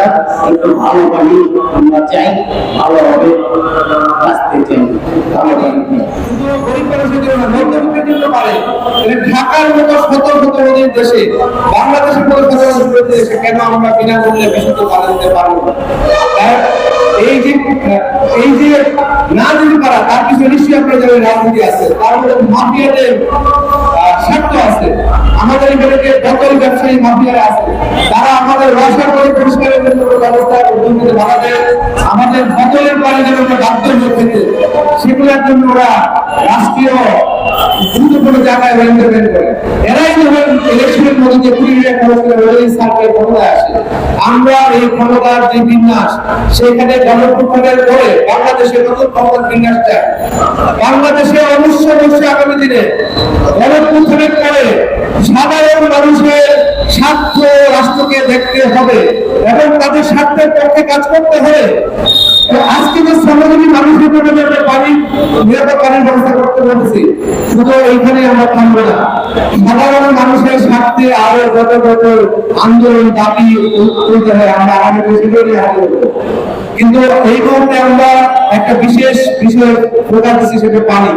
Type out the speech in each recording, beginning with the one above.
দরকার একটু ভালো পানি আমরা চাই ভালোভাবে বাঁচতে চাই। ভালো পানি হ্যাঁ? এই যে এই যে না দিতে পারা, তার রাজনীতি আছে। আছে। আমাদের এখানে ব্যবসায়ী মাফিয়ারা আছে, তারা আমাদের রসা ইন্টারভেন করে। আমরা এই ক্ষমতার যে বিন্যাস, সেখানে পরে বাংলাদেশের নতুন ক্ষমতার বাংলাদেশে অবশ্যই আগামী দিনে গণপ্রক্ষণের পরে সাধারণ মানুষের স্বার্থ রাষ্ট্রকে দেখতে হবে এবং তাদের স্বার্থের পক্ষে কাজ করতে হবে। কিন্তু এই মুহূর্তে আমরা একটা বিশেষ বিষয় প্রকাশ দিচ্ছি, সেটা পানি।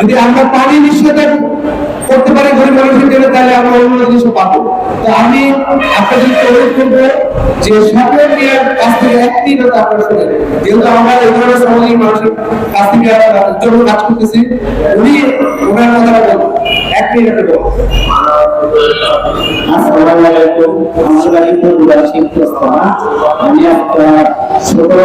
যদি আমরা পানি গরিব তাহলে আমরা অন্য জিনিসও পাবো। তো আমি আপনাদেরকে করব যে সকল নিয়ে কাছ থেকে একটি কথা আপনারা যেহেতু আমরা এই ধরনের সামাজিক মানুষের কাছ থেকে জন্য কাজ করতেছি, উনি ওনার শিবপ্রস্তাবা আমি একটা সতেরো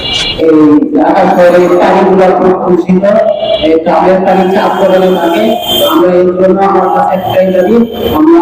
এই ঢাকা শহরে পানিগুলো খুব দূষিত এই পানি চাপ করে আমরা এই জন্য আমার কাছে একটাই দাবি, আমরা